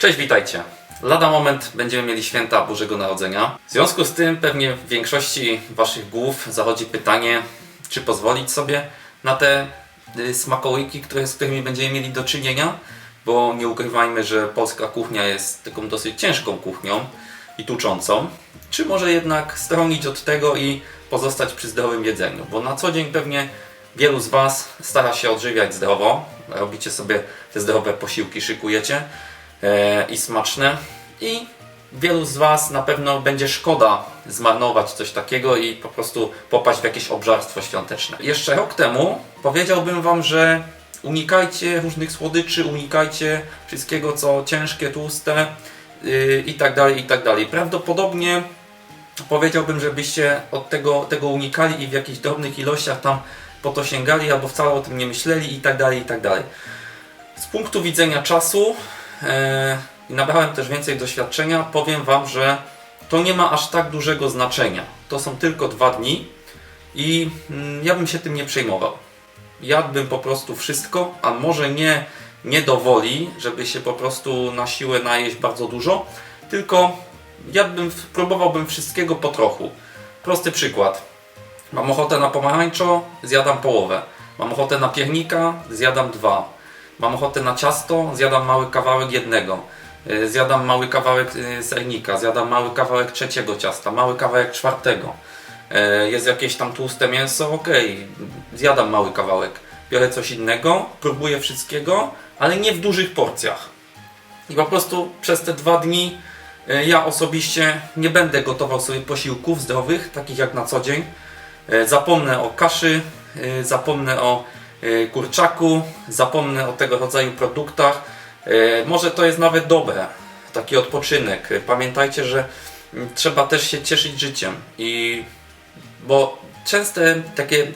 Cześć, witajcie. Lada moment będziemy mieli święta Bożego Narodzenia. W związku z tym pewnie w większości Waszych głów zachodzi pytanie, czy pozwolić sobie na te y, smakołyki, które, z którymi będziemy mieli do czynienia, bo nie ukrywajmy, że polska kuchnia jest taką dosyć ciężką kuchnią i tuczącą, czy może jednak stronić od tego i pozostać przy zdrowym jedzeniu, bo na co dzień pewnie wielu z Was stara się odżywiać zdrowo, robicie sobie te zdrowe posiłki, szykujecie i smaczne i wielu z Was na pewno będzie szkoda zmarnować coś takiego i po prostu popaść w jakieś obżarstwo świąteczne. Jeszcze rok temu powiedziałbym Wam, że unikajcie różnych słodyczy, unikajcie wszystkiego co ciężkie, tłuste yy, i tak dalej, i tak dalej. Prawdopodobnie powiedziałbym, żebyście od tego, tego unikali i w jakichś drobnych ilościach tam po to sięgali, albo wcale o tym nie myśleli i tak dalej, i tak dalej. Z punktu widzenia czasu e, i nabrałem też więcej doświadczenia, powiem Wam, że to nie ma aż tak dużego znaczenia. To są tylko dwa dni i mm, ja bym się tym nie przejmował. Jadłbym po prostu wszystko, a może nie, nie do woli, żeby się po prostu na siłę najeść bardzo dużo, tylko jadłbym, próbowałbym wszystkiego po trochu. Prosty przykład. Mam ochotę na pomarańczo, zjadam połowę. Mam ochotę na piernika, zjadam dwa. Mam ochotę na ciasto, zjadam mały kawałek jednego. Y, Zjadam mały kawałek y, sernika, zjadam mały kawałek trzeciego ciasta, mały kawałek czwartego. Y, Jest jakieś tam tłuste mięso, ok, zjadam mały kawałek. Biorę coś innego, próbuję wszystkiego, ale nie w dużych porcjach. I po prostu przez te dwa dni ja osobiście nie będę gotował sobie posiłków zdrowych, takich jak na co dzień. Zapomnę o kaszy, zapomnę o kurczaku, zapomnę o tego rodzaju produktach. Y, Może to jest nawet dobre, taki odpoczynek. Y, Pamiętajcie, że mm, trzeba też się cieszyć życiem i bo częste takie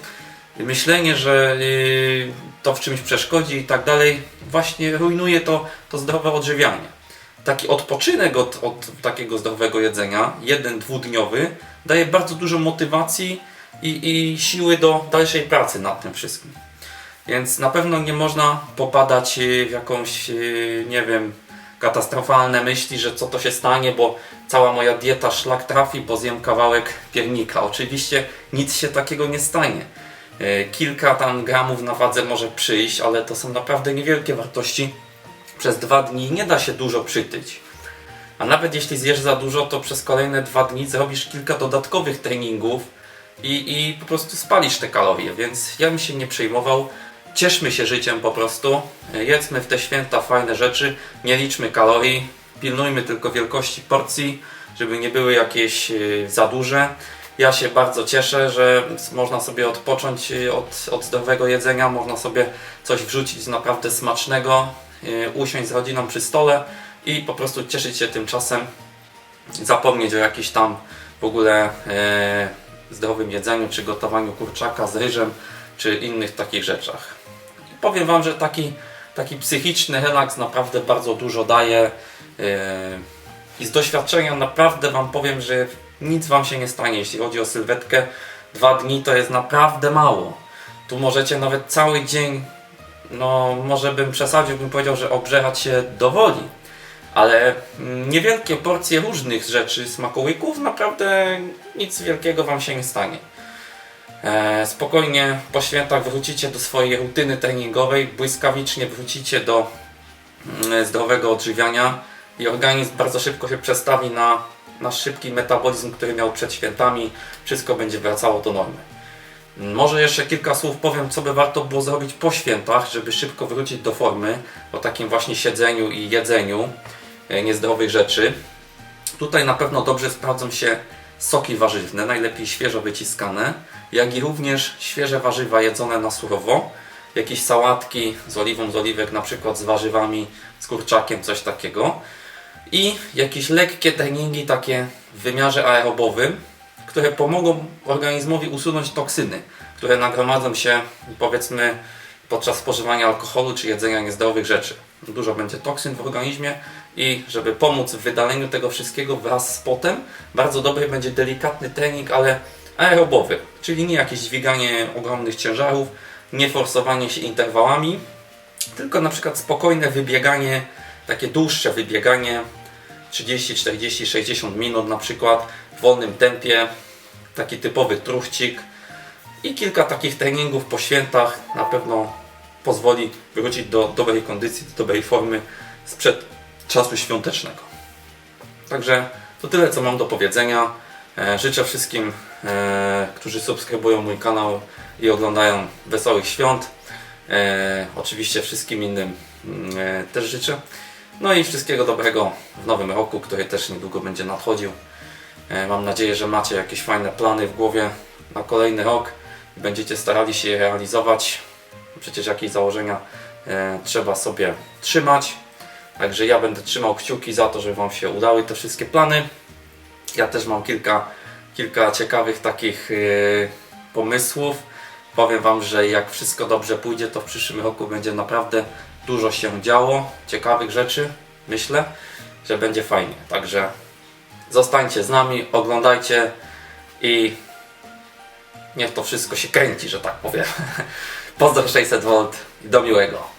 myślenie, że y, to w czymś przeszkodzi i tak dalej, właśnie rujnuje to, to zdrowe odżywianie. Taki odpoczynek od, od takiego zdrowego jedzenia, jeden, dwudniowy, daje bardzo dużo motywacji i, i siły do dalszej pracy nad tym wszystkim. Więc na pewno nie można popadać y, w jakąś, y, nie wiem, katastrofalne myśli, że co to się stanie, bo cała moja dieta szlak trafi, bo zjem kawałek piernika. Oczywiście nic się takiego nie stanie. Y, Kilka tam gramów na wadze może przyjść, ale to są naprawdę niewielkie wartości. Przez dwa dni nie da się dużo przytyć. A nawet jeśli zjesz za dużo, to przez kolejne dwa dni zrobisz kilka dodatkowych treningów i, i po prostu spalisz te kalorie, więc ja bym się nie przejmował. Cieszmy się życiem po prostu. Jedzmy w te święta fajne rzeczy, nie liczmy kalorii, pilnujmy tylko wielkości porcji, żeby nie były jakieś y, za duże. Ja się bardzo cieszę, że można sobie odpocząć y, od, od zdrowego jedzenia, można sobie coś wrzucić naprawdę smacznego, usiąść z rodziną przy stole i po prostu cieszyć się tym czasem zapomnieć o jakimś tam w ogóle e, zdrowym jedzeniu, czy gotowaniu kurczaka z ryżem, czy innych takich rzeczach. Powiem Wam, że taki, taki psychiczny relaks naprawdę bardzo dużo daje e, i z doświadczenia naprawdę Wam powiem, że nic Wam się nie stanie, jeśli chodzi o sylwetkę. Dwa dni to jest naprawdę mało. Tu możecie nawet cały dzień, no może bym przesadził, bym powiedział, że obżerać się do woli ale mm, niewielkie porcje różnych rzeczy, smakołyków, naprawdę nic wielkiego Wam się nie stanie. E, spokojnie po świętach wrócicie do swojej rutyny treningowej, błyskawicznie wrócicie do mm, zdrowego odżywiania i organizm bardzo szybko się przestawi na, na szybki metabolizm, który miał przed świętami. Wszystko będzie wracało do normy. Może jeszcze kilka słów powiem, co by warto było zrobić po świętach, żeby szybko wrócić do formy, po takim właśnie siedzeniu i jedzeniu e, niezdrowych rzeczy. Tutaj na pewno dobrze sprawdzą się soki warzywne, najlepiej świeżo wyciskane, jak i również świeże warzywa jedzone na surowo. Jakieś sałatki z oliwą z oliwek, na przykład z warzywami, z kurczakiem, coś takiego. I jakieś lekkie treningi takie w wymiarze aerobowym, które pomogą organizmowi usunąć toksyny, które nagromadzą się powiedzmy podczas spożywania alkoholu czy jedzenia niezdrowych rzeczy. Dużo będzie toksyn w organizmie i żeby pomóc w wydaleniu tego wszystkiego wraz z potem, bardzo dobry będzie delikatny trening, ale aerobowy, czyli nie jakieś dźwiganie ogromnych ciężarów, nie forsowanie się interwałami, tylko na przykład spokojne wybieganie takie dłuższe wybieganie 30, 40, 60 minut na przykład w wolnym tempie, taki typowy truchcik i kilka takich treningów po świętach na pewno pozwoli wrócić do dobrej kondycji, do dobrej formy sprzed czasu świątecznego. Także to tyle, co mam do powiedzenia. E, Życzę wszystkim, e, którzy subskrybują mój kanał i oglądają wesołych świąt. E, Oczywiście wszystkim innym mm, też życzę. No i wszystkiego dobrego w nowym roku, który też niedługo będzie nadchodził. Mam nadzieję, że macie jakieś fajne plany w głowie na kolejny rok i będziecie starali się je realizować. Przecież jakieś założenia trzeba sobie trzymać. Także ja będę trzymał kciuki za to, żeby Wam się udały te wszystkie plany. Ja też mam kilka, kilka ciekawych takich yy, pomysłów. Powiem Wam, że jak wszystko dobrze pójdzie, to w przyszłym roku będzie naprawdę dużo się działo, ciekawych rzeczy. Myślę, że będzie fajnie. Także zostańcie z nami, oglądajcie i niech to wszystko się kręci, że tak powiem. Pozdro 600V i do miłego.